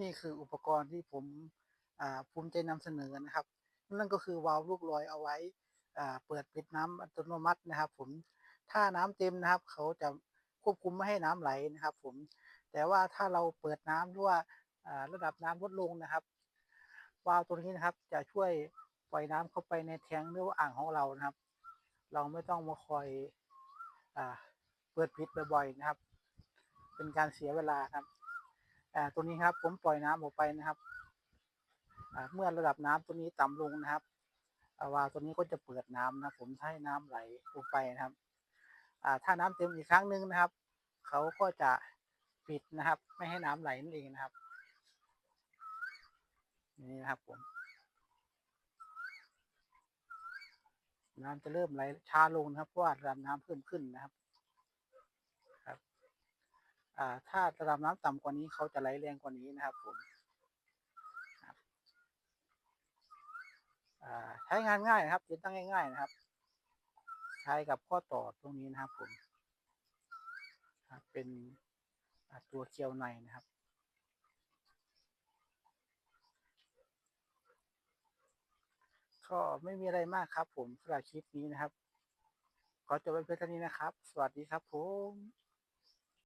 นี่คืออุปกรณ์ที่ผมภูมิใจนำเสนอนะครับ นั่นก็คือวาล์วลูกลอยเอาไว้เปิดปิดน้ำอัตโนมัตินะครับ ผมถ้าน้ำเต็มนะครับ เขาจะควบคุมไม่ให้น้ำไหลนะครับ ผมแต่ว่าถ้าเราเปิดน้ำหรือว่าระดับน้ำลดลงนะครับ วาล์วตัวนี้นะครับ จะช่วยปล่อยน้ำเข้าไปในแทงหรือว่าอ่างของเรานะครับ เราไม่ต้องมาคอยอเปิดปิดบ่อยๆนะครับ เป็นการเสียเวลาครับ ตัวนี้ครับ ผมปล่อยน้ำออกไปนะครับเมื่อระดับน้ำตัวนี้ต่ำลงนะครับวาล์วตัวนี้ก็จะเปิดน้ำนะผมให้น้ำไหลลงไปนะครับถ้าน้ำเต็มอีกครั้งหนึ่งนะครับเขาก็จะปิดนะครับ ไม่ให้น้ำไหลนั่นเองนะครับ นี่นะครับผมน้ำจะเริ่มไหลช้าลงนะครับเพราะว่าระดับน้ำเพิ่มขึ้นนะครับ อ่า ถ้าระดับน้ำต่ำกว่านี้เขาจะไหลแรงกว่านี้นะครับผมใช้งานง่ายนะครับติดตั้งง่าย ๆ นะครับ ใช้กับข้อต่อตรงนี้นะครับผมเป็นตัวเคียวในนะครับก็ไม่มีอะไรมากครับผมสำหรับคลิปนี้นะครับ ขอจบไว้เพียงเท่านี้นะครับ สวัสดีครับผม